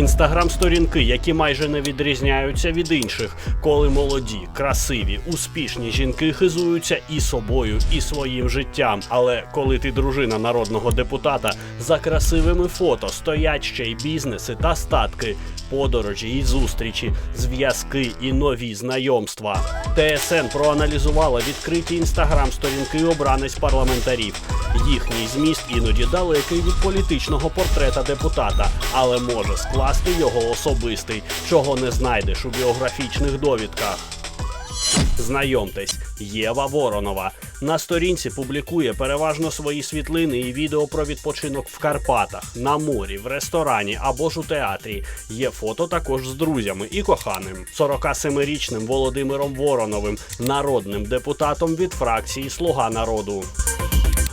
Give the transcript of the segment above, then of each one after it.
Інстаграм-сторінки, які майже не відрізняються від інших, коли молоді, красиві, успішні жінки хизуються і собою, і своїм життям. Але коли ти дружина народного депутата, за красивими фото стоять ще й бізнеси та статки, подорожі і зустрічі, зв'язки і нові знайомства. ТСН проаналізувала відкриті інстаграм-сторінки обранець парламентарів. Їхній зміст іноді далекий від політичного портрета депутата, але може скласти його особистий, чого не знайдеш у біографічних довідках. Знайомтесь, Єва Воронова. На сторінці публікує переважно свої світлини і відео про відпочинок в Карпатах, на морі, в ресторані або ж у театрі. Є фото також з друзями і коханим. 47-річним Володимиром Вороновим, народним депутатом від фракції Слуга народу.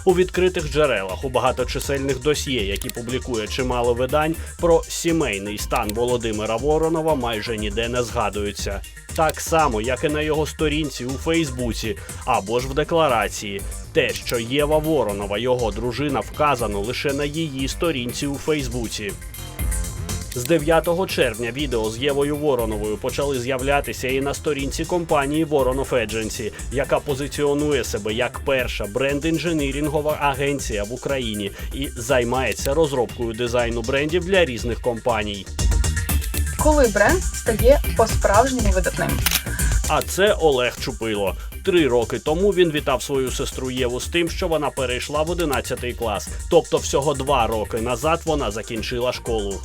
У відкритих джерелах у багаточисельних досьє, які публікує чимало видань, про сімейний стан Володимира Воронова майже ніде не згадується. Так само, як і на його сторінці у Фейсбуці або ж в декларації. Те, що Єва Воронова, його дружина, вказано лише на її сторінці у Фейсбуці. З 9 червня відео з Євою Вороновою почали з'являтися і на сторінці компанії Voronov Agency, яка позиціонує себе як перша бренд-інженірінгова агенція в Україні і займається розробкою дизайну брендів для різних компаній. коли бренд стає по-справжньому видатним. А це Олег Чупило. Три роки тому він вітав свою сестру Єву з тим, що вона перейшла в 11 клас. Тобто, всього два роки назад вона закінчила школу.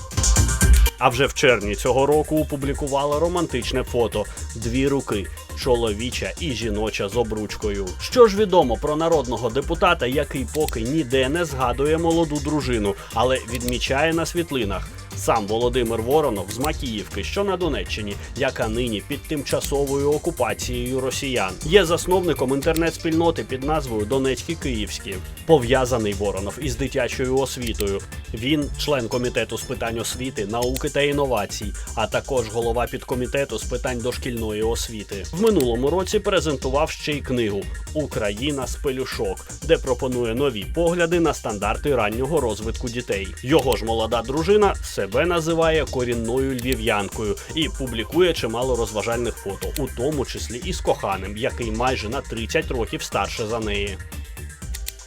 А вже в червні цього року опублікувала романтичне фото дві руки чоловіча і жіноча з обручкою. Що ж відомо про народного депутата, який поки ніде не згадує молоду дружину, але відмічає на світлинах. Сам Володимир Воронов з Макіївки, що на Донеччині, яка нині під тимчасовою окупацією росіян, є засновником інтернет-спільноти під назвою Донецькі Київські. Пов'язаний Воронов із дитячою освітою. Він член комітету з питань освіти, науки та інновацій, а також голова підкомітету з питань дошкільної освіти. В минулому році презентував ще й книгу Україна з пелюшок, де пропонує нові погляди на стандарти раннього розвитку дітей. Його ж молода дружина себе називає корінною львів'янкою і публікує чимало розважальних фото, у тому числі і з коханим, який майже на 30 років старше за неї.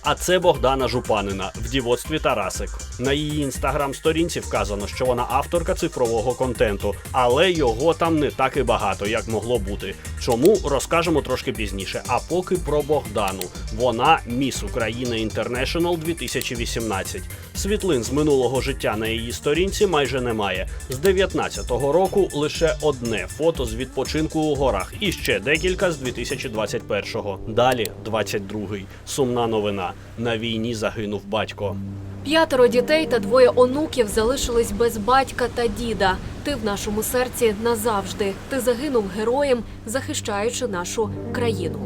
А це Богдана Жупанина в дівоцтві Тарасик. На її інстаграм-сторінці вказано, що вона авторка цифрового контенту, але його там не так і багато, як могло бути. Чому розкажемо трошки пізніше. А поки про Богдану. Вона міс України Інтернешнл 2018. Світлин з минулого життя на її сторінці майже немає. З 19-го року лише одне фото з відпочинку у горах, і ще декілька з 2021-го. Далі 22-й. Сумна новина. На війні загинув батько. П'ятеро дітей та двоє онуків залишились без батька та діда. Ти в нашому серці назавжди. Ти загинув героєм, захищаючи нашу країну.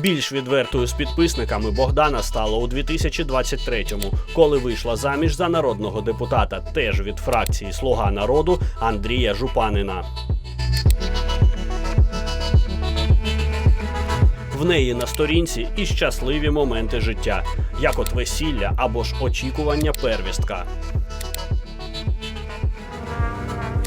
Більш відвертою з підписниками Богдана стала у 2023-му, коли вийшла заміж за народного депутата, теж від фракції Слуга народу Андрія Жупанина. Неї на сторінці і щасливі моменти життя, як от весілля або ж очікування первістка.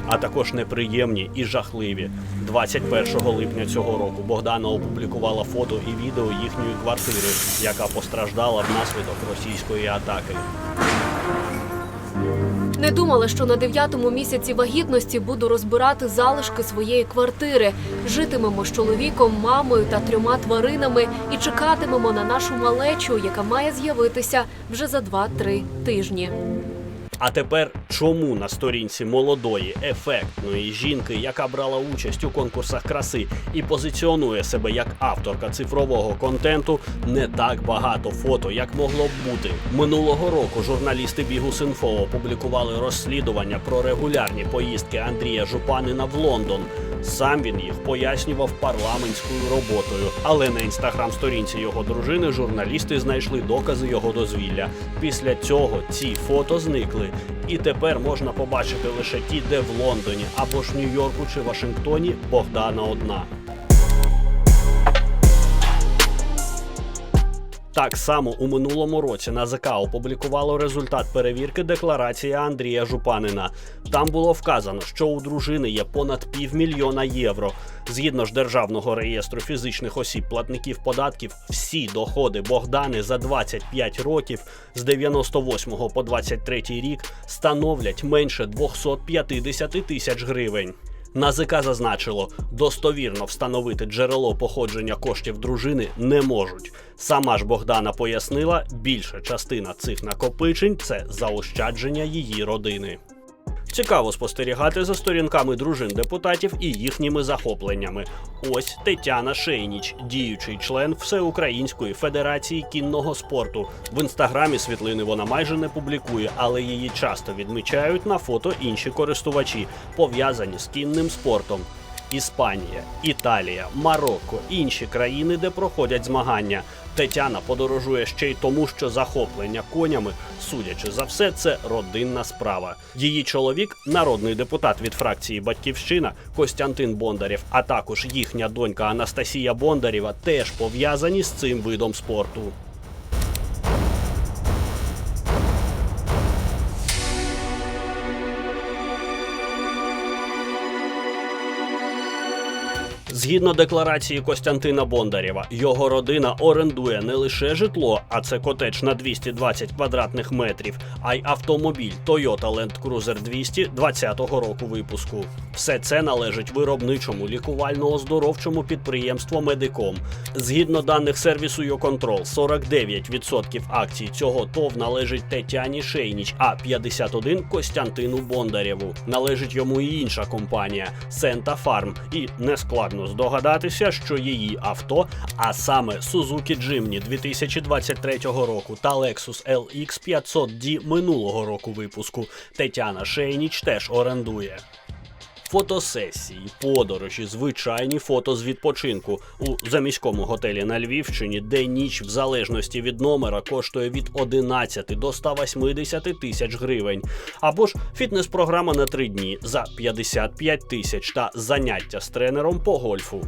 а також неприємні і жахливі. 21 липня цього року Богдана опублікувала фото і відео їхньої квартири, яка постраждала внаслідок російської атаки. Не думала, що на дев'ятому місяці вагітності буду розбирати залишки своєї квартири. Житимемо з чоловіком, мамою та трьома тваринами і чекатимемо на нашу малечу, яка має з'явитися вже за 2-3 тижні. А тепер чому на сторінці молодої, ефектної жінки, яка брала участь у конкурсах краси і позиціонує себе як авторка цифрового контенту, не так багато фото, як могло б бути. Минулого року журналісти Бігус.Інфо опублікували розслідування про регулярні поїздки Андрія Жупанина в Лондон. Сам він їх пояснював парламентською роботою, але на інстаграм-сторінці його дружини журналісти знайшли докази його дозвілля. Після цього ці фото зникли, і тепер можна побачити лише ті, де в Лондоні або ж Нью-Йорку чи Вашингтоні Богдана одна. Так само у минулому році НАЗК опублікувало результат перевірки декларації Андрія Жупанина. Там було вказано, що у дружини є понад півмільйона євро. Згідно ж державного реєстру фізичних осіб платників податків, всі доходи Богдани за 25 років з 98 по 23 рік становлять менше 250 тисяч гривень. НАЗК зазначило, достовірно встановити джерело походження коштів дружини не можуть. Сама ж Богдана пояснила, більша частина цих накопичень це заощадження її родини. Цікаво спостерігати за сторінками дружин депутатів і їхніми захопленнями. Ось Тетяна Шейніч, діючий член Всеукраїнської федерації кінного спорту. В інстаграмі світлини вона майже не публікує, але її часто відмічають на фото інші користувачі, пов'язані з кінним спортом. Іспанія, Італія, Марокко, інші країни, де проходять змагання. Тетяна подорожує ще й тому, що захоплення конями, судячи за все, це родинна справа. Її чоловік, народний депутат від фракції Батьківщина Костянтин Бондарєв, а також їхня донька Анастасія Бондарєва теж пов'язані з цим видом спорту. Згідно декларації Костянтина Бондарєва, його родина орендує не лише житло, а це котедж на 220 квадратних метрів, а й автомобіль Toyota Land Cruiser 200 20-го року випуску. Все це належить виробничому лікувально-оздоровчому підприємству Медиком. Згідно даних сервісу Йоконтрол, 49% акцій цього ТОВ належить Тетяні Шейніч, а 51% Костянтину Бондарєву. Належить йому і інша компанія Сента Фарм. І нескладно здогадатися, що її авто, а саме Suzuki Jimny 2023 року та Lexus LX 500D минулого року випуску, Тетяна Шейніч теж орендує. Фотосесії, подорожі, звичайні фото з відпочинку у заміському готелі на Львівщині, де ніч в залежності від номера коштує від 11 до 180 тисяч гривень. Або ж фітнес-програма на три дні за 55 тисяч та заняття з тренером по гольфу.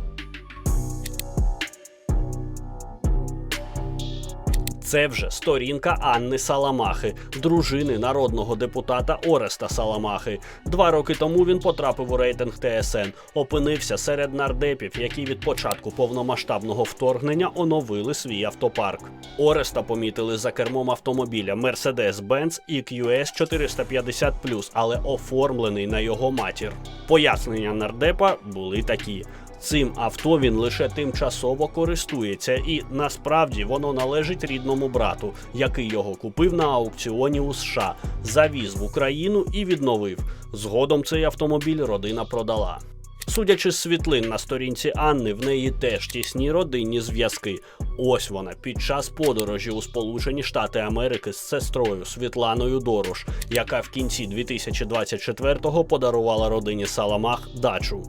Це вже сторінка Анни Саламахи, дружини народного депутата Ореста Саламахи. Два роки тому він потрапив у рейтинг ТСН, опинився серед нардепів, які від початку повномасштабного вторгнення оновили свій автопарк. Ореста помітили за кермом автомобіля Mercedes-Benz EQS 450+, але оформлений на його матір. Пояснення нардепа були такі. Цим авто він лише тимчасово користується, і насправді воно належить рідному брату, який його купив на аукціоні у США, завіз в Україну і відновив. Згодом цей автомобіль родина продала. Судячи з світлин на сторінці Анни, в неї теж тісні родинні зв'язки. Ось вона під час подорожі у Сполучені Штати Америки з сестрою Світланою Дорош, яка в кінці 2024-го подарувала родині Саламах дачу.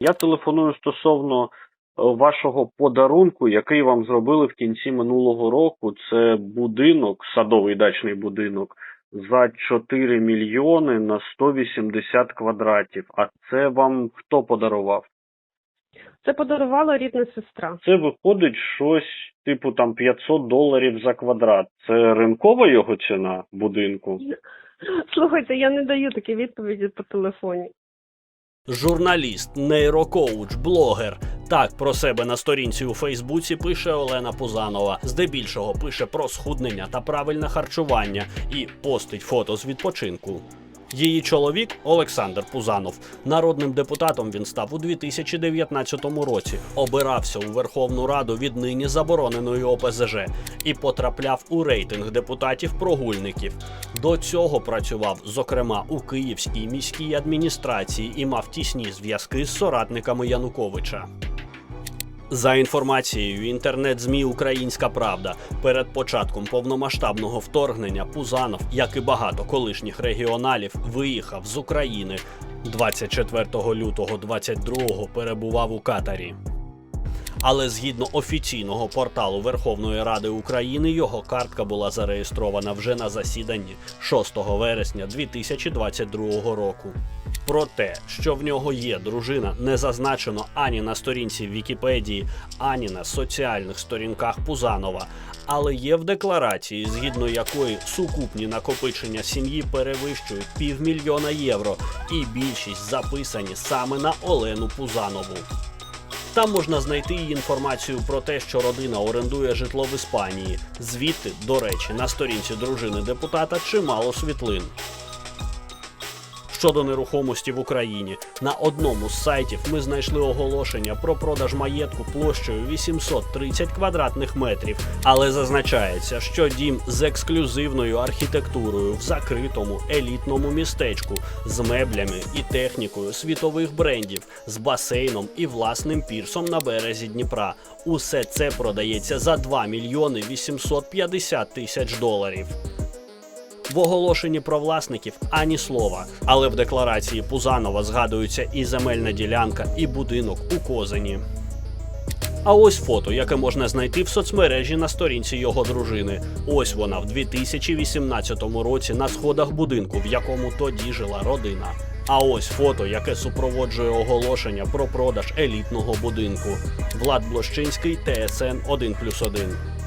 Я телефоную стосовно е, вашого подарунку, який вам зробили в кінці минулого року. Це будинок, садовий дачний будинок за 4 мільйони на 180 квадратів. А це вам хто подарував? Це подарувала рідна сестра. Це виходить щось типу там 500 доларів за квадрат. Це ринкова його ціна будинку? Слухайте, я не даю такі відповіді по телефоні. Журналіст, нейрокоуч, блогер. Так про себе на сторінці у Фейсбуці пише Олена Пузанова. Здебільшого пише про схуднення та правильне харчування і постить фото з відпочинку. Її чоловік Олександр Пузанов. Народним депутатом він став у 2019 році. Обирався у Верховну Раду від нині забороненої ОПЗЖ і потрапляв у рейтинг депутатів-прогульників. До цього працював, зокрема, у Київській міській адміністрації і мав тісні зв'язки з соратниками Януковича. За інформацією інтернет-змі Українська Правда, перед початком повномасштабного вторгнення Пузанов, як і багато колишніх регіоналів, виїхав з України. 24 лютого 22-го перебував у Катарі. Але згідно офіційного порталу Верховної Ради України, його картка була зареєстрована вже на засіданні 6 вересня 2022 року. Про те, що в нього є дружина, не зазначено ані на сторінці Вікіпедії, ані на соціальних сторінках Пузанова, але є в декларації, згідно якої сукупні накопичення сім'ї перевищують півмільйона євро, і більшість записані саме на Олену Пузанову. Там можна знайти і інформацію про те, що родина орендує житло в Іспанії. Звідти, до речі, на сторінці дружини депутата чимало світлин. Щодо нерухомості в Україні, на одному з сайтів ми знайшли оголошення про продаж маєтку площею 830 квадратних метрів, але зазначається, що дім з ексклюзивною архітектурою в закритому елітному містечку з меблями і технікою світових брендів, з басейном і власним пірсом на березі Дніпра. Усе це продається за 2 мільйони 850 тисяч доларів. В оголошенні про власників ані слова, але в декларації Пузанова згадуються і земельна ділянка, і будинок у Козині. А ось фото, яке можна знайти в соцмережі на сторінці його дружини. Ось вона в 2018 році на сходах будинку, в якому тоді жила родина. А ось фото, яке супроводжує оголошення про продаж елітного будинку. Влад Блощинський, ТСН 1+,1.